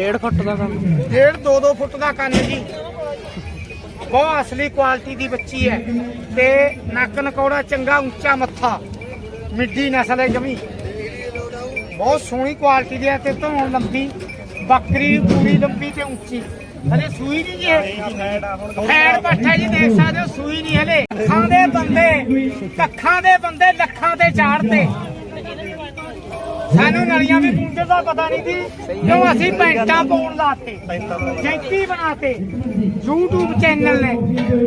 1.5 ਫੁੱਟ ਦਾ ਕੰਮ। ਡੇਢ 2-2 ਫੁੱਟ ਦਾ ਕੰਨ ਜੀ। ਬਹੁਤ ਅਸਲੀ ਕੁਆਲਿਟੀ ਦੀ ਬੱਚੀ ਹੈ ਤੇ ਨੱਕ ਨਕੌੜਾ ਚੰਗਾ ਉੱਚਾ ਮੱਥਾ, ਮਿੱਡੀ ਨਸਲ ਹੈ ਜਮੀ। ਬਹੁਤ ਸੋਹਣੀ ਕੁਆਲਿਟੀ ਦੀ ਹੈ ਤੇ ਧੌਣ ਲੰਬੀ, ਬੱਕਰੀ ਪੂਰੀ ਲੰਬੀ ਤੇ ਉੱਚੀ। ਹਲੇ ਸੂਈ ਨਹੀਂ ਜੀ ਫੈੜ ਪੱਠਾ ਜੀ ਦੇਖ ਸਕਦੇ ਹੋ, ਸੂਈ ਨਹੀਂ ਹਲੇ। ਅੱਖਾਂ ਦੇ ਬੰਦੇ, ਕੱਖਾਂ ਦੇ ਬੰਦੇ ਲੱਖਾਂ ਤੇ ਚਾੜਦੇ ਸਾਨੂੰ ਨਲੀਆਂ ਵੀ ਪੁੰਜੇ ਦਾ ਪਤਾ ਨਹੀਂ ਸੀ। ਕਿਉਂ ਅਸੀਂ ਪੈਂਟਾਂ ਪਾਉਣ ਲਾਤੇ ਜੈਂਤੀ ਬਣਾਤੇ YouTube ਚੈਨਲ ਨੇ।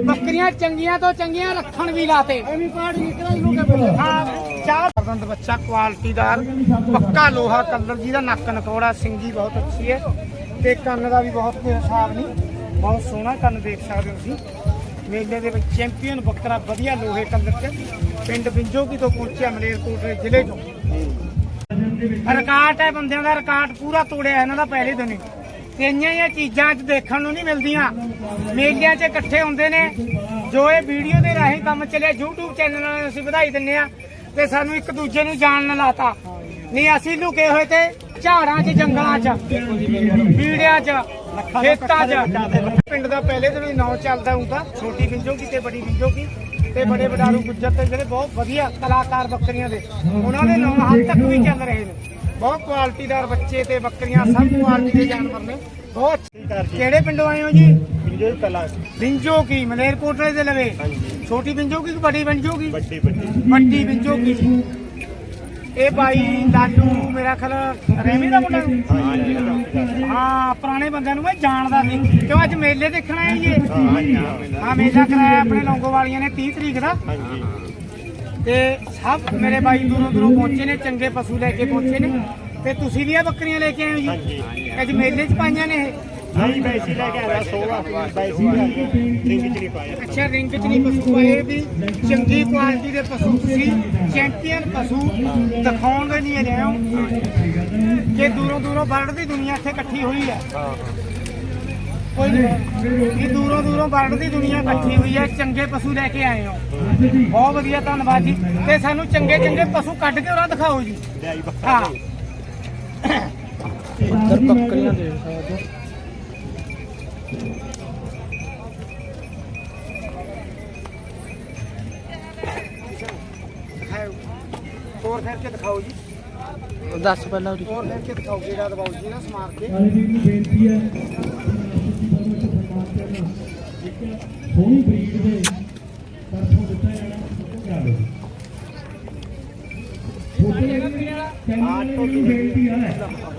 ਬੱਕਰੀਆਂ ਚੰਗੀਆਂ ਤੋਂ ਚੰਗੀਆਂ ਰੱਖਣ ਵੀ ਲਾਤੇ। ਐਵੇਂ ਪਾੜ ਨਿਕਲਾ ਲੋਕਾਂ ਹਾਂ ਚਾਰ ਦੰਦ ਬੱਚਾ ਕੁਆਲਿਟੀਦਾਰ ਪੱਕਾ ਲੋਹਾ ਕਲਰ ਜਿਹਦਾ ਨੱਕ ਨਕੌੜਾ ਸਿੰਗੀ ਬਹੁਤ ਅੱਛੀ ਹੈ। ਤੇ ਕੰਨ ਦਾ ਵੀ ਬਹੁਤ ਕੋਈ ਹਿਸਾਬ ਨਹੀਂ। ਬਹੁਤ ਸੋਹਣਾ ਕੰਨ ਦੇਖ ਸਕਦੇ ਹੋ ਤੁਸੀਂ। ਮੇਲੇ ਦੇ ਵਿੱਚ ਚੈਂਪੀਅਨ ਬੱਕਰਾ ਵਧੀਆ ਲੋਹੇ ਕਲਰ ਚ। ਪਿੰਡ ਬਿੰਜੋਗੀ ਤੋਂ ਪਹੁੰਚਿਆ ਮਲੇਰਕੋਟਲੇ ਜ਼ਿਲ੍ਹੇ ਤੋਂ ਰਿਕਾਰਡ ਹੈ ਬੰਦਿਆਂ ਦਾ, ਰਿਕਾਰਡ ਪੂਰਾ ਤੋੜਿਆ ਇਹਨਾਂ ਦਾ ਪਹਿਲੇ ਦਿਨ ਹੀ। ਤੇ ਇੰਨੀਆਂ ਚੀਜ਼ਾਂ ਅੱਜ ਦੇਖਣ ਨੂੰ ਨਹੀਂ ਮਿਲਦੀਆਂ। ਮੇਲਿਆਂ 'ਚ ਇਕੱਠੇ ਹੁੰਦੇ ਨੇ। ਜੋ ਇਹ ਵੀਡੀਓ ਦੇ ਰਾਹੀਂ ਕੰਮ ਚੱਲਿਆ, YouTube ਚੈਨਲ ਨਾਲ ਅਸੀਂ ਵਧਾਈ ਦਿੰਨੇ ਆ ਤੇ ਸਾਨੂੰ ਇੱਕ ਦੂਜੇ ਨੂੰ ਜਾਣਨ ਲਾਤਾ। ਨਹੀਂ, ਅਸੀਂ ਲੁਕੇ ਹੋਏ ਤੇ ਝਾੜਾਂ 'ਚ, ਜੰਗਲਾਂ 'ਚ ਵੀੜਿਆਂ 'ਚ, ਖੇਤਾਂ 'ਚ। ਪਿੰਡ ਦਾ ਪਹਿਲੇ ਦਿਨ ਹੀ ਨਾਂ ਚੱਲਦਾ ਹੁੰਦਾ। ਛੋਟੀ ਵਿੰਜੋਗੀ ਤੇ ਬੜੀ ਵਿੰਜੋਗੀ ਤੇ ਬੜੇ ਵਡਾਰੂ ਗੁੱਜਰ ਤੇ ਜਿਹੜੇ ਬਹੁਤ ਵਧੀਆ ਕਲਾਕਾਰ ਬੱਕਰੀਆਂ ਦੇ ਉਹਨਾਂ ਦੇ ਨਾਮ ਹਾਲ ਤੱਕ ਵੀ ਚੱਲ ਰਹੇ ਨੇ। ਬਹੁਤ ਕੁਆਲਿਟੀਦਾਰ ਬੱਚੇ ਤੇ ਬੱਕਰੀਆਂ ਸਭ ਕੁਆਲਿਟੀ ਦੇ ਜਾਨਵਰ ਨੇ। ਬਹੁਤ ਕਿਹੜੇ ਪਿੰਡੋਂ ਆਏ ਹੋ ਜੀ? ਬਿੰਜੋ ਕਲਾ। ਬਿੰਜੋ ਕੀ ਮਲੇਰਕੋਟਲੇ ਦੇ ਲਵੇ? ਛੋਟੀ ਬਿੰਜੋ ਕੀ ਬੜੀ ਬਿੰਜੋ ਕੀ? ਵੱਡੀ ਵੱਡੀ ਵੱਡੀ ਬਿੰਜੋ ਕੀ? ਇਹ ਬਾਈ ਲਾਲੂ ਮੇਰਾ ਖਿਆਲ ਰੇਮੀ ਦਾ ਮੁੰਡਾ। ਹਾਂ ਪੁਰਾਣੇ ਬੰਦਿਆਂ ਨੂੰ ਮੈਂ ਜਾਣਦਾ ਸੀ। ਕਿਉਂ ਅੱਜ ਮੇਲੇ ਦੇਖਣ ਆਏ ਜੀ ਹਾਂ ਮੇਲਾ ਕਰਾਇਆ ਆਪਣੇ ਲੌਂਗੋ ਵਾਲੀਆਂ ਨੇ 30 ਤਰੀਕ ਦਾ। ਤੇ ਸਭ ਮੇਰੇ ਬਾਈ ਦੂਰੋਂ ਦੂਰੋਂ ਪਹੁੰਚੇ ਨੇ ਚੰਗੇ ਪਸ਼ੂ ਲੈ ਕੇ ਪਹੁੰਚੇ ਨੇ। ਤੇ ਤੁਸੀਂ ਵੀ ਇਹ ਬੱਕਰੀਆਂ ਲੈ ਕੇ ਆਏ ਹੋ ਜੀ? ਅੱਜ ਮੇਲੇ 'ਚ ਪਾਈਆਂ ਨੇ ਇਹ? ਨਹੀਂ ਬੈਸੀ ਲੈ ਕੇ ਆਇਆ 16 ਬੈਸੀ ਲੈ ਕੇ ਰਿੰਗ ਚ ਨਹੀਂ ਪਾਇਆ ਅੱਛਾ ਰਿੰਗ 'ਚ ਨਹੀਂ ਪਸ਼ੂ ਆਏ ਵੀ? ਚੰਗੀ ਕੁਆਲਿਟੀ ਦੇ ਪਸ਼ੂ ਤੁਸੀਂ ਚੈਂਪੀਅਨ ਪਸ਼ੂ ਦਿਖਾਉਣ ਦੇ ਲਈ ਲਿਆਓ ਕਿ ਦੂਰੋਂ ਦੂਰੋਂ ਵਰਲਡ ਦੀ ਦੁਨੀਆ ਇੱਥੇ ਇਕੱਠੀ ਹੋਈ ਹੈ। ਕੋਈ ਨਹੀਂ। ਇਹ ਦੂਰੋਂ ਦੂਰੋਂ ਵਰਲਡ ਦੀ ਦੁਨੀਆ ਇਕੱਠੀ ਹੋਈ ਹੈ ਚੰਗੇ ਪਸ਼ੂ ਲੈ ਕੇ ਆਏ ਹੋ। ਬਹੁਤ ਵਧੀਆ ਧੰਨਵਾਦ ਜੀ। ਤੇ ਸਾਨੂੰ ਚੰਗੇ ਚੰਗੇ ਪਸ਼ੂ ਕੱਢ ਕੇ ਉਹਨਾਂ ਦਿਖਾਓ ਜੀ। ਹਾਂ। ਬੱਕਰੀਆਂ ਦੇਖ ਸਕਦੇ ਹੋਰ ਫਿਰ ਕੇ ਦਿਖਾਓ ਜੀ? ਦੱਸ ਪਹਿਲਾਂ ਉਹਦੀ। ਹੋਰ ਫਿਰ ਕੇ ਦਿਖਾਓ ਜਿਹੜਾ ਦਬਾਓ ਜੀ ਨਾ ਸਮਾਰ ਕੇ। ਸਾਰੇ ਵੀਰ ਨੂੰ ਬੇਨਤੀ ਹੈ ਥੋੜੀ ਬਰੀਡ ਦੇ ਤਰਫੋਂ ਦਿੱਤਾ ਜਾਣਾ ਚੱਲੋ ਛੋਟੇ ਚੈਨਲ ਨੂੰ ਬੇਨਤੀ ਹੈ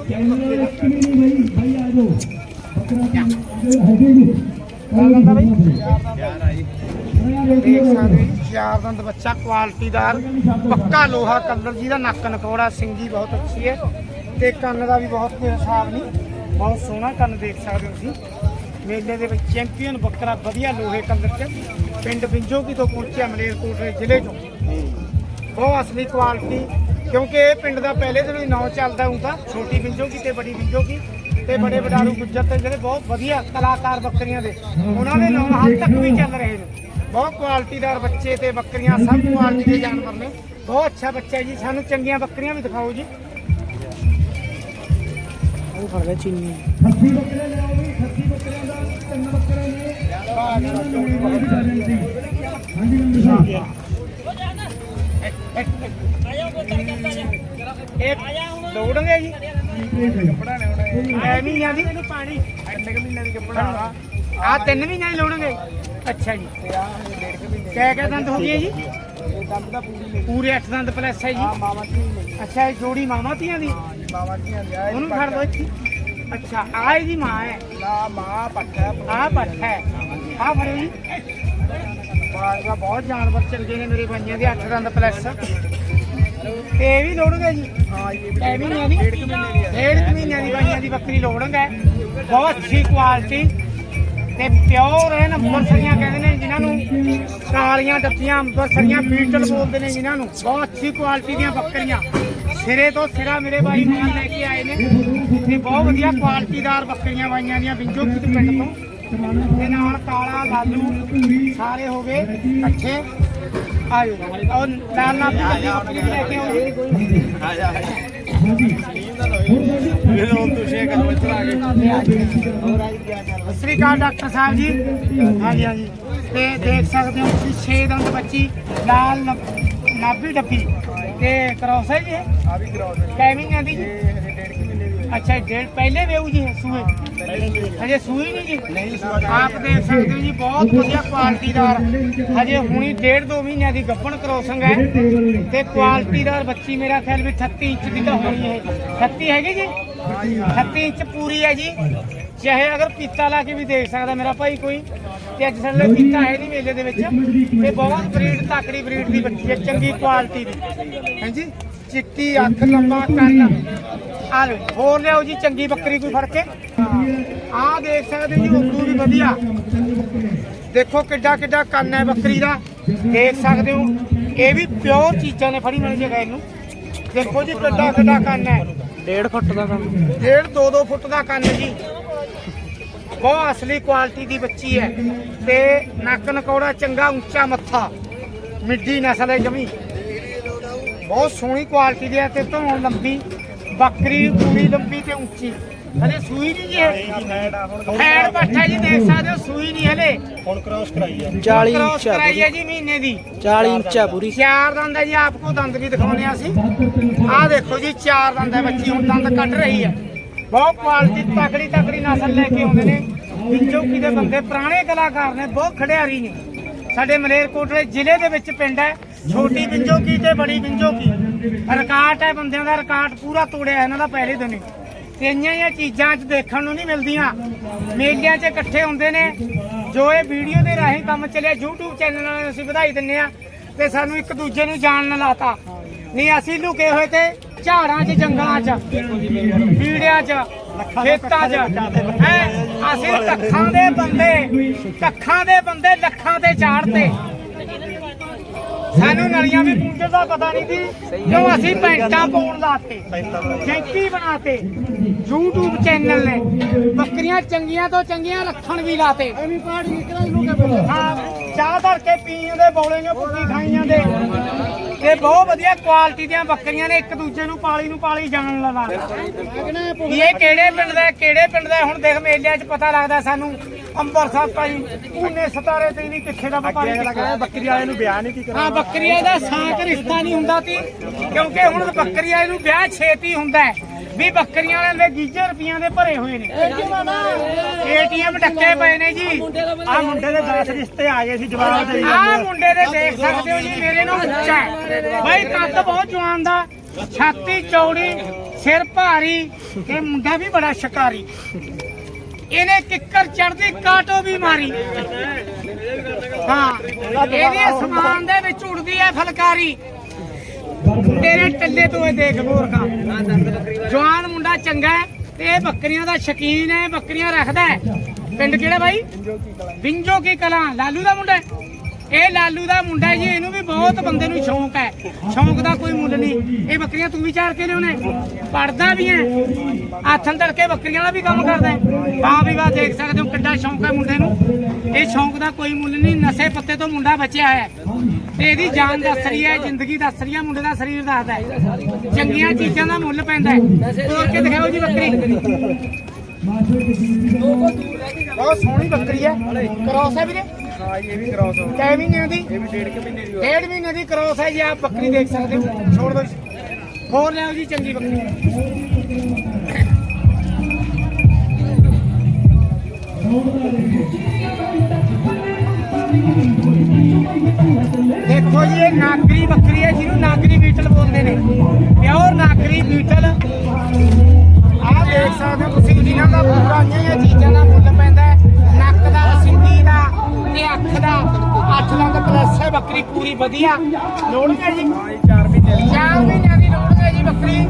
ਚੈਨਲ ਇੱਕ ਵੀ ਨਹੀਂ ਭਾਈ ਭਾਈ ਆ ਜਾਓ। ਬੱਕਰਾ ਹੈਗੇ ਜੀ ਬੰਦਾ ਬਈ? ਦੇਖ ਸਕਦੇ ਹੋ ਜੀ, ਚਾਰ ਦੰਦ ਬੱਚਾ ਕੁਆਲਿਟੀਦਾਰ ਪੱਕਾ ਲੋਹਾ ਕਲਰ ਜਿਹਦਾ ਨੱਕ ਨਕੋੜਾ ਸਿੰਗੀ ਬਹੁਤ ਅੱਛੀ ਹੈ ਤੇ ਕੰਨ ਦਾ ਵੀ ਬਹੁਤ ਕੋਈ ਹਿਸਾਬ ਨਹੀਂ ਬਹੁਤ ਸੋਹਣਾ ਕੰਨ ਦੇਖ ਸਕਦੇ ਹੋ ਤੁਸੀਂ ਮੇਲੇ ਦੇ ਵਿੱਚ ਚੈਂਪੀਅਨ ਬੱਕਰਾ ਵਧੀਆ ਲੋਹੇ ਕਲਰ ਚ ਪਿੰਡ ਬਿੰਜੋਗੀ ਤੋਂ ਪਹੁੰਚਿਆ ਮਲੇਰਕੋਟਲੇ ਜ਼ਿਲ੍ਹੇ ਤੋਂ ਬਹੁਤ ਅਸਲੀ ਕੁਆਲਿਟੀ ਕਿਉਂਕਿ ਇਹ ਪਿੰਡ ਦਾ ਪਹਿਲੇ ਦਿਨ ਹੀ ਨਾਂ ਚੱਲਦਾ ਹੁੰਦਾ। ਛੋਟੀ ਬਿੰਜੋਗੀ ਤੇ ਬੜੀ ਬਿੰਜੋਗੀ ਤੇ ਬੜੇ ਵਡਾਰੂ ਗੁੱਜਰ ਤੇ ਜਿਹੜੇ ਬਹੁਤ ਵਧੀਆ ਕਲਾਕਾਰ ਬੱਕਰੀਆਂ ਦੇ ਉਹਨਾਂ ਦੇ ਨਾਮ ਹਾਲ ਤੱਕ ਵੀ ਚੱਲ ਰਹੇ ਨੇ। ਬਹੁਤ ਕੁਆਲਿਟੀਦਾਰ ਬੱਚੇ ਤੇ ਬੱਕਰੀਆਂ ਸਭ ਕੁਆਲਿਟੀ ਦੇ ਜਾਨਵਰ ਨੇ। ਬਹੁਤ ਅੱਛਾ ਬੱਚਾ ਜੀ ਸਾਨੂੰ ਚੰਗੀਆਂ ਬੱਕਰੀਆਂ ਵੀ ਦਿਖਾਓ ਜੀ। ਉਹ ਫੜ ਲੈ ਚੀਨੀ। ਖੱਸੀ ਬੱਕਰੇ ਲਿਆਓ ਵੀ ਖੱਸੀ ਬੱਕਰਿਆਂ ਦਾ ਤਿੰਨ ਬੱਕਰੇ ਨੇ। ਹਾਂਜੀ ਹਾਂਜੀ। ਇਹ ਦੌੜਨਗੇ ਜੀ। ਐ ਮਹੀਨਿਆਂ ਦੀ ਪਾਣੀ ਤਿੰਨ ਕੁ ਮਹੀਨਿਆਂ ਦੀ ਕੱਪੜਾ ਆ ਤਿੰਨ ਮਹੀਨਿਆਂ ਦੀ ਲੋੜਨਗੇ ਅੱਛਾ ਜੀ। ਕਿਆ ਕਿਆ ਦੰਦ ਹੋ ਗਏ ਜੀ? ਦੰਦ ਦਾ ਪੂਰੇ 8 ਦੰਦ ਪਲੱਸ ਹੈ ਜੀ। ਮਾਮਾ ਅੱਛਾ ਇਹ ਜੋੜੀ ਮਾਮਾ ਧੀਆਂ ਦੀ? ਮਾਮਾ ਧੀਆਂ ਦੀ ਉਹਨੂੰ ਫੜ ਲਓ ਇੱਥੇ। ਅੱਛਾ ਆ ਇਹਦੀ ਮਾਂ ਹੈ। ਨਾ ਮਾਂ ਪੱਠਾ ਆ ਪੱਠਾ ਹੈ। ਆ ਫੜੋ ਜੀ। ਬਹੁਤ ਜਾਨਵਰ ਚੱਲ ਗਏ ਨੇ ਮੇਰੇ ਬਾਈਆਂ ਦੇ 8 ਦੰਦ ਪਲੱਸ ਤੇ ਇਹ ਵੀ ਲੋੜੂਗਾ ਜੀ? ਹਾਂ ਇਹ ਵੀ ਨਹੀਂ ਡੇਢ ਕੁ ਮਹੀਨੇ ਦੀ ਡੇਢ ਕੁ ਮਹੀਨਿਆਂ ਦੀ ਬਾਈਆਂ ਦੀ ਬੱਕਰੀ ਲੋੜੂਗਾ। ਬਹੁਤ ਅੱਛੀ ਕੁਆਲਿਟੀ ਤੇ ਪਿਓਰ ਹੈ ਨੰਬਰ ਸਰੀਆਂ ਕਹਿੰਦੇ ਨੇ ਜਿਨ੍ਹਾਂ ਨੂੰ ਕਾਲੀਆਂ ਡੱਬੀਆਂ ਅੰਬਰ ਸਰੀਆਂ ਬੀਟਲ ਬੋਲਦੇ ਨੇ ਜਿਨ੍ਹਾਂ ਨੂੰ। ਬਹੁਤ ਅੱਛੀ ਕੁਆਲਿਟੀ ਦੀਆਂ ਬੱਕਰੀਆਂ। ਸਿਰੇ ਤੋਂ ਸਿਰਾ ਮੇਰੇ ਬਾਈ ਮਾਲ ਲੈ ਕੇ ਆਏ ਨੇ। ਤੇ ਬਹੁਤ ਵਧੀਆ ਕੁਆਲਿਟੀਦਾਰ ਬੱਕਰੀਆਂ ਬਾਈਆਂ ਦੀਆਂ ਬਿੰਜੋ ਕੀ ਪਿੰਡ ਤੋਂ। ਤੇ ਨਾਲ ਕਾਲਾ ਲਾਲੂ ਸਾਰੇ ਹੋ ਗਏ। ਇਕੱਠੇ ਆਇਓ ਔਰ ਨਾਲ ਨਾਲ ਵੀ ਗੱਡੀ ਬੱਕਰੀ ਲੈ ਕੇ ਆਓ। ਜੀ। ਇਹ ਲੋਕ ਤੁਸੀਂ ਕਰੋ ਇੱਧਰ ਆ ਗਏ ਸ੍ਰੀ ਅਕਾਲ ਡਾਕਟਰ ਸਾਹਿਬ ਜੀ। ਹਾਂਜੀ ਹਾਂਜੀ। ਤੇ ਦੇਖ ਸਕਦੇ ਹੋ ਤੁਸੀਂ 6 ਦੰਦ ਬੱਚੀ ਲਾਲ ਨਾਭੀ ਡੱਬੀ। ਤੇ ਕ੍ਰੋਸ ਹੈ ਜੀ ਇਹ? ਆ ਵੀ ਕਰਾਓ ਜੀ ਟਾਈਮਿੰਗ ਹੈ ਦੀ ਅੱਛਾ, ਡੇਢ ਪਹਿਲੇ ਵੇਊ ਜੀ ਸੂਏ? ਹਜੇ ਸੂਈ ਨਹੀਂ ਜੀ? ਆਪ ਦੇਖ ਸਕਦੇ ਹੋ ਜੀ, ਬਹੁਤ ਵਧੀਆ ਕੁਆਲਿਟੀਦਾਰ ਹਜੇ ਹੁਣੀ ਡੇਢ ਦੋ ਮਹੀਨਿਆਂ ਦੀ ਗੱਪਣ ਕ੍ਰੋਸਿੰਗ ਹੈ। ਤੇ ਕੁਆਲਿਟੀਦਾਰ ਬੱਚੀ, ਮੇਰਾ ਖਿਆਲ ਵੀ 38 ਇੰਚ ਦੀ ਤਾਂ ਹੋਣੀ ਹੈ। 38 ਹੈਗੀ ਜੀ? 38 ਇੰਚ ਪੂਰੀ ਹੈ ਜੀ। ਚਾਹੇ ਅਗਰ ਪੀਤਾ ਲਾ ਕੇ ਵੀ ਦੇਖ ਸਕਦਾ ਮੇਰਾ ਭਾਈ ਕੋਈ। ਤੇ ਅੱਜ ਸਾਡੇ ਪੀਤਾ ਹੈ ਨਹੀਂ ਮੇਲੇ ਦੇ ਵਿੱਚ। ਤੇ ਬਹੁਤ ਬਰੀਡ ਤਕੜੀ ਬਰੀਡ ਦੀ ਬੱਚੀ ਹੈ ਚੰਗੀ ਕੁਆਲਿਟੀ ਦੀ। ਹਾਂਜੀ? ਚਿੱਟੀ ਅੱਖ ਲੰਮਾ ਕੰਨ ਆ। ਲਓ ਹੋਰ ਲਿਆਓ ਜੀ ਚੰਗੀ ਬੱਕਰੀ ਕੋਈ ਫੜ ਕੇ। ਆਹ ਦੇਖ ਸਕਦੇ ਜੀ ਉਦੋਂ ਵੀ ਵਧੀਆ। ਦੇਖੋ ਕਿੱਡਾ ਕਿੱਡਾ ਕੰਨ ਹੈ ਬੱਕਰੀ ਦਾ। ਦੇਖ ਸਕਦੇ ਹੋ ਇਹ ਵੀ ਪਿਓਰ ਚੀਜ਼ਾਂ ਨੇ ਫੜੀ ਮਿਲ ਜੇਗਾ ਇਹਨੂੰ। ਦੇਖੋ ਜੀ ਕਿੱਡਾ ਕਿੱਡਾ ਕੰਨ ਹੈ। ਡੇਢ ਫੁੱਟ ਦਾ ਕੰਮ ਡੇਢ 2-2 ਫੁੱਟ ਦਾ ਕੰਨ ਜੀ। ਬਹੁਤ ਅਸਲੀ ਕੁਆਲਿਟੀ ਦੀ ਬੱਚੀ ਹੈ ਤੇ ਨੱਕ ਨਕੌੜਾ ਚੰਗਾ ਉੱਚਾ ਮੱਥਾ ਮਿੱਡੀ ਨਸਲ ਹੈ ਜਮੀ। ਬਹੁਤ ਸੋਹਣੀ ਕੁਆਲਿਟੀ ਦੀ ਹੈ ਤੇ ਧੌਣ ਲੰਬੀ ਬੱਕਰੀ ਪੂਰੀ ਲੰਬੀ ਤੇ ਉੱਚੀ। ਹਲੇ ਸੂਈ ਨਹੀਂ ਹੁਣ ਫੈੜ ਪੱਠਾ ਜੀ ਦੇਖ ਸਕਦੇ ਹੋ ਸੂਈ ਨਹੀਂ ਹਲੇ। ਹੁਣ ਕ੍ਰਾਸ ਕਰਾਈ ਆ। 40 ਕ੍ਰਾਸ ਇੰਚ ਆ ਕਰਾਈ ਪੂਰੀ। ਹੈ ਜੀ ਮਹੀਨੇ ਦੀ। 40 ਇੰਚ ਆ ਪੂਰੀ ਚਾਰ ਦੰਦ ਹੈ ਜੀ ਆਪਕੋ ਦੰਦ ਵੀ ਦਿਖਾਉਣੇ ਆ ਅਸੀਂ। ਆਹ ਦੇਖੋ ਜੀ ਚਾਰ ਦੰਦ ਹੈ ਬੱਚੀ ਹੁਣ ਦੰਦ ਕੱਢ ਰਹੀ ਹੈ। ਬਹੁਤ ਕੁਆਲਿਟੀ ਤਕੜੀ ਤਕੜੀ ਨਸਲ ਲੈ ਕੇ ਆਉਂਦੇ ਨੇ। ਵਿੱਚੋਂ ਦੇ ਬੰਦੇ ਪੁਰਾਣੇ ਕਲਾਕਾਰ ਨੇ, ਬਹੁਤ ਖੜਿਆਰੀ ਨੇ। ਸਾਡੇ ਮਲੇਰਕੋਟਲੇ ਜ਼ਿਲ੍ਹੇ ਦੇ ਵਿੱਚ ਪਿੰਡ ਹੈ। ਛੋਟੀ ਬਿੰਜੋਕੀ ਤੇ ਬੜੀ ਬਿੰਜੋਕੀ ਰਿਕਾਰਡ ਹੈ ਬੰਦਿਆਂ ਦਾ, ਰਿਕਾਰਡ ਪੂਰਾ ਤੋੜਿਆ ਇਹਨਾਂ ਦਾ ਪਹਿਲੇ ਦਿਨ। ਹੀ ਤੇ ਇੰਨੀਆਂ ਚੀਜ਼ਾਂ 'ਚ ਦੇਖਣ ਨੂੰ ਨਹੀਂ ਮਿਲਦੀਆਂ। ਮੇਲਿਆਂ 'ਚ ਇਕੱਠੇ ਹੁੰਦੇ ਨੇ। ਜੋ ਇਹ ਵੀਡੀਓ ਦੇ ਰਾਹੀਂ ਕੰਮ ਚੱਲਿਆ, YouTube ਚੈਨਲ ਨਾਲ ਅਸੀਂ ਵਧਾਈ ਦਿੰਨੇ ਆ ਤੇ ਸਾਨੂੰ ਇੱਕ ਦੂਜੇ ਨੂੰ ਜਾਣਨ ਲਾਤਾ। ਨਹੀਂ, ਅਸੀਂ ਲੁਕੇ ਹੋਏ ਤੇ ਝਾੜਾਂ 'ਚ, ਜੰਗਲਾਂ 'ਚ ਵੀੜਿਆਂ 'ਚ। ਖੇਤਾਂ 'ਚ ਹੈਂ, ਅਸੀਂ ਕੱਖਾਂ ਦੇ ਬੰਦੇ ਕੱਖਾਂ ਦੇ ਬੰਦੇ ਲੱਖਾਂ ਤੇ। ਚਾੜਤੇ ਸਾਨੂੰ ਨਲੀਆਂ ਵੀ ਪੂੰਝਣ ਦਾ ਪਤਾ ਨਹੀਂ ਸੀ ਕਿਉਂ ਅਸੀਂ ਪੈਂਟਾਂ ਪਾਉਣ ਲਾਤੇ ਜੈਂਕੀ ਬਣਾਤੇ YouTube ਚੈਨਲ ਨੇ ਬੱਕਰੀਆਂ ਚੰਗੀਆਂ ਤੋਂ ਚੰਗੀਆਂ ਰੱਖਣ ਵੀ ਲਾਤੇ। ਐਵੇਂ ਪਾੜ ਨਿਕਲਾਂ ਲੋਕਾਂ ਹਾਂ ਚਾਹ ਧਰ ਕੇ ਪੀਣ ਦੇ ਬੋਲੇ ਨੇ ਪੁੱਤੀ ਖਾਈਆਂ ਦੇ। ਇਹ ਬਹੁਤ ਵਧੀਆ ਕੁਆਲਿਟੀ ਦੀਆਂ ਬੱਕਰੀਆਂ ਨੇ ਇੱਕ ਦੂਜੇ ਨੂੰ ਪਾਲੀ ਨੂੰ ਪਾਲੀ ਜਾਣਨ ਲਗਾ ਇਹ ਕਿਹੜੇ ਪਿੰਡ ਦਾ ਕਿਹੜੇ ਪਿੰਡ ਦਾ? ਹੁਣ ਦੇਖ ਮੇਲਿਆਂ 'ਚ ਪਤਾ ਲੱਗਦਾ ਸਾਨੂੰ ਅੰਮ੍ਰਿਤਸਰ ਤਾਈ ਪੂਨੇ ਸਤਾਰੇ ਤੇ ਨਹੀਂ ਕਿੱਥੇ ਦਾ ਵਪਾਰੀ ਕਹਿੰਦਾ ਬੱਕਰੀ ਵਾਲੇ ਨੂੰ ਬਿਆਨ ਨਹੀਂ ਕੀ ਹਾਂ ਬੱਕਰੀਆਂ ਦਾ ਸਾਕ ਰਿਸ਼ਤਾ ਨਹੀਂ ਹੁੰਦਾ ਸੀ ਕਿਉਂਕਿ ਹੁਣ ਬੱਕਰੀਆਂ ਨੂੰ ਵਿਆਹ ਛੇਤੀ ਹੁੰਦਾ ਹੈ। ਵੀ ਬੱਕਰੀਆਂ ਵਾਲਿਆਂ ਦੇ ਗੀਜੇ ਰੁਪਈਆਂ ਦੇ ਭਰੇ ਹੋਏ ਨੇ। ਏਟੀਐਮ ਡੱਕੇ ਪਏ ਨੇ ਜੀ। ਆ ਮੁੰਡੇ ਦੇ 10 ਰਿਸ਼ਤੇ ਆ ਗਏ ਸੀ ਜਵਾਬ ਦੇ ਆਹ ਮੁੰਡੇ ਦੇ ਦੇਖ ਸਕਦੇ ਹੋ ਜੀ ਮੇਰੇ ਨਾਲ ਉੱਚਾ ਹੈ। ਬਾਈ ਕੱਦ ਬਹੁਤ ਜਵਾਨ ਦਾ। ਛਾਤੀ ਚੌੜੀ ਸਿਰ ਭਾਰੀ ਤੇ ਮੁੰਡਾ ਵੀ ਬੜਾ ਸ਼ਿਕਾਰੀ। ਇਹਨੇ ਕਿੱਕਰ ਚੜਦੀ ਕਾਟੋ ਵੀ ਮਾਰੀ। ਹਾਂ ਇਹਦੇ ਸਮਾਨ ਦੇ ਵਿੱਚ ਉੜਦੀ ਹੈ ਫਲਕਾਰੀ। ਤੇਰੇ ਟੱਲੇ ਤੋਂ ਇਹ ਦੇਖ ਮੋਰਖਾ। ਜਵਾਨ ਮੁੰਡਾ ਚੰਗਾ ਤੇ ਇਹ ਬੱਕਰੀਆਂ ਦਾ ਸ਼ਕੀਨ ਹੈ, ਬੱਕਰੀਆਂ ਰੱਖਦਾ ਹੈ। ਪਿੰਡ ਕਿਹੜਾ ਬਾਈ? ਬਿੰਜੋ ਕੀ ਕਲਾਂ, ਲਾਲੂ ਦਾ ਮੁੰਡਾ ਇਹ ਲਾਲੂ ਦਾ ਮੁੰਡਾ ਜੀ, ਇਹਨੂੰ ਵੀ ਬਹੁਤ ਬੰਦੇ ਨੂੰ ਸ਼ੌਂਕ ਹੈ। ਸ਼ੌਂਕ ਦਾ ਕੋਈ ਮੁੱਲ ਨਹੀਂ। ਇਹ ਬੱਕਰੀਆਂ ਤੂੰ ਵੀ ਚਾਰ ਕੇ ਲਿਆਉਣੇ ਪੜਦਾ ਵੀ ਹੈ। ਆਥਣ ਤੜਕੇ ਬੱਕਰੀਆਂ ਦਾ ਵੀ ਕੰਮ ਕਰਦਾ ਹਾਂ। ਵੀ ਵਾਹ ਦੇਖ ਸਕਦੇ ਹੋ ਕਿੱਡਾ ਸ਼ੌਂਕ ਹੈ ਮੁੰਡੇ ਨੂੰ। ਇਹ ਸ਼ੌਂਕ ਦਾ ਕੋਈ ਮੁੱਲ ਨਹੀਂ। ਨਸ਼ੇ ਪੱਤੇ ਤੋਂ ਮੁੰਡਾ ਬਚਿਆ ਹੈ। ਤੇ ਇਹਦੀ ਜਾਨ ਦੱਸ ਰਹੀ ਹੈ ਜ਼ਿੰਦਗੀ ਦੱਸ ਰਹੀ ਹੈ ਮੁੰਡੇ ਦਾ ਸਰੀਰ ਦੱਸਦਾ ਹੈ। ਚੰਗੀਆਂ ਚੀਜ਼ਾਂ ਦਾ ਮੁੱਲ ਪੈਂਦਾ ਹੈ। ਤੋੜ ਕੇ ਦਿਖਾਓ ਜੀ ਬੱਕਰੀ। ਬਹੁਤ ਸੋਹਣੀ ਬੱਕਰੀ ਹੈ। ਕ੍ਰੋਸ ਹੈ ਵੀਰੇ? ਹਾਂ ਜੀ, ਇਹ ਵੀ ਕ੍ਰਾਸ ਹੋ ਕੈ ਮਹੀਨਿਆਂ ਦੀ? ਇਹ ਵੀ ਮਹੀਨੇ ਦੀ ਮਹੀਨੇ ਦੀ ਕ੍ਰੋਸ ਹੈ ਜੀ ਆਪ ਬੱਕਰੀ ਦੇਖ ਸਕਦੇ ਹੋ। ਛੋੜ ਦੋ ਹੋਰ ਲਿਆਓ ਜੀ ਚੰਗੀ ਬੱਕਰੀ। ਦੇਖੋ ਜੀ, ਇਹ ਨਾਗਰੀ ਬੱਕਰੀ ਹੈ, ਜਿਹਨੂੰ ਨਾਗਰੀ ਬੀਟਲ ਬੋਲਦੇ ਨੇ। ਪਿਓਰ ਨਾਗਰੀ ਬੀਟਲ ਆਹ ਦੇਖ ਸਕਦੇ ਹੋ ਤੁਸੀਂ, ਜਿਨ੍ਹਾਂ ਦਾ ਪੂਰਾ ਇਹ ਚੀਜ਼ਾਂ ਦਾ ਮੁੱਲ ਪੈਂਦਾ ਹੈ। ਨੱਕ ਦਾ ਸਿੰਗੀ ਦਾ ਤੇ ਅੱਖ ਦਾ। ਅੱਠ ਲੰਗ ਪਲੱਸ ਹੈ ਬੱਕਰੀ, ਪੂਰੀ ਵਧੀਆ। ਲੋੜੀਆਂ ਜੀ। ਜੀ 4 ਮਹੀਨੇ ਦੀ ਚਾਰ ਮਹੀਨਿਆਂ ਦੀ ਲੋੜ ਹੈ ਜੀ ਬੱਕਰੀ।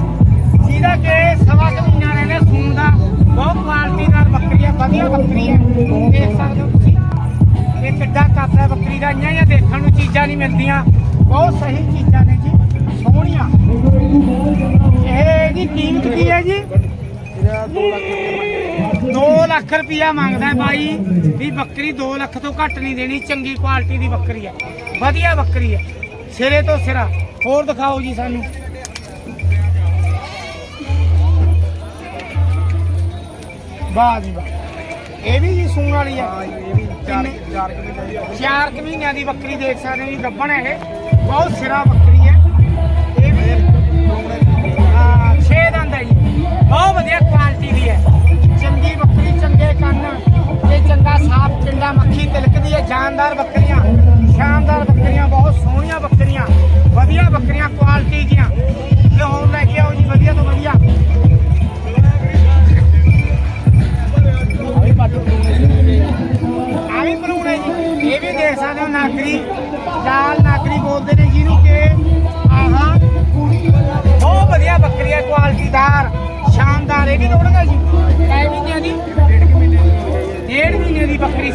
ਜਿਹਦਾ ਕਿ ਸਵਾ ਕੁ ਮਹੀਨਾ ਰਹਿੰਦਾ, ਸੂਣ ਦਾ। ਬਹੁਤ ਕੁਆਲਿਟੀ ਨਾਲ ਬੱਕਰੀ ਹੈ, ਵਧੀਆ ਬੱਕਰੀ ਹੈ। ਦੇਖ ਸਕਦੇ ਹੋ ਤੁਸੀਂ। ਇਹ ਕਿੱਡਾ ਕੱਪ ਹੈ, ਬੱਕਰੀ ਦਾ। ਇੰਨੀਆਂ ਜਿਹੀਆਂ ਦੇਖਣ ਨੂੰ ਚੀਜ਼ਾਂ ਨਹੀਂ ਮਿਲਦੀਆਂ। ਬਹੁਤ ਸਹੀ ਚੀਜ਼ਾਂ ਨੇ ਜੀ, ਸੋਹਣੀਆਂ। ਇਹ ਇਹਦੀ ਕੀਮਤ ਕੀ ਹੈ ਜੀ? ਇਹਦਾ 2 ਲੱਖ ਰੁਪਏ 2 ਲੱਖ ਰੁਪਇਆ ਮੰਗਦਾ ਹੈ ਬਾਈ, ਵੀ ਬੱਕਰੀ 2 ਲੱਖ ਤੋਂ ਘੱਟ ਨਹੀਂ ਦੇਣੀ, ਚੰਗੀ ਕੁਆਲਿਟੀ ਦੀ ਬੱਕਰੀ ਹੈ। ਵਧੀਆ ਬੱਕਰੀ ਹੈ, ਸਿਰੇ ਤੋਂ ਸਿਰਾ। ਹੋਰ ਦਿਖਾਓ ਜੀ ਸਾਨੂੰ। ਵਾਹ ਜੀ ਵਾਹ। ਇਹ ਵੀ ਜੀ ਸੂਣ ਵਾਲੀ ਆ। ਇਹ ਵੀ ਚਾਰ ਦੀ ਕੁ ਮਹੀਨਿਆਂ ਦੀ ਬੱਕਰੀ ਦੇਖ ਸਕਦੇ ਹੋ ਜੀ ਗੱਬਣ ਹੈ ਇਹ। ਬਹੁਤ ਸਿਰਾ ਬੱਕਰੀ ਹੈ। ਇਹ ਵੀ ਹਾਂ। ਛੇ ਦੰਦ ਹੈ ਜੀ। ਬਹੁਤ ਵਧੀਆ ਕੁਆਲਿਟੀ ਦੀ ਹੈ। ਚੰਗੀ ਬੱਕਰੀ ਚੰਗੇ ਕੰਨ ਤੇ ਚੰਗਾ ਸਾਫ਼ ਪਿੰਡਾ ਮੱਖੀ ਤਿਲਕਦੀ ਹੈ। ਜਾਨਦਾਰ ਬੱਕਰੀਆਂ ਸ਼ਾਨਦਾਰ ਬੱਕਰੀਆਂ ਬਹੁਤ ਸੋਹਣੀਆਂ ਬੱਕਰੀਆਂ ਵਧੀਆ ਬੱਕਰੀਆਂ ਕੁਆਲਿਟੀ ਦੀਆਂ।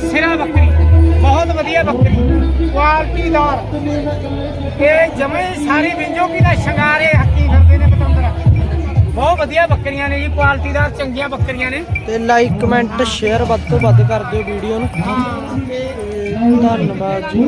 ਸਿਰਾ ਬੱਕਰੀ ਬਹੁਤ ਵਧੀਆ ਬੱਕਰੀ ਕੁਆਲਿਟੀਦਾਰ ਇਹ ਜਮੇ ਸਾਰੀ ਬਿੰਜੋਗੀ ਦਾ ਸ਼ਿੰਗਾਰੇ ਹੱਕੀ ਫਿਰਦੇ ਨੇ ਪਤੰਦਰ। ਬਹੁਤ ਵਧੀਆ ਬੱਕਰੀਆਂ ਨੇ ਜੀ ਕੁਆਲਿਟੀਦਾਰ ਚੰਗੀਆਂ ਬੱਕਰੀਆਂ ਨੇ। ਤੇ ਲਾਈਕ ਕਮੈਂਟ ਸ਼ੇਅਰ ਵੱਧ ਤੋਂ ਵੱਧ ਕਰ ਦਿਓ ਵੀਡੀਓ ਨੂੰ। ਧੰਨਵਾਦ ਜੀ।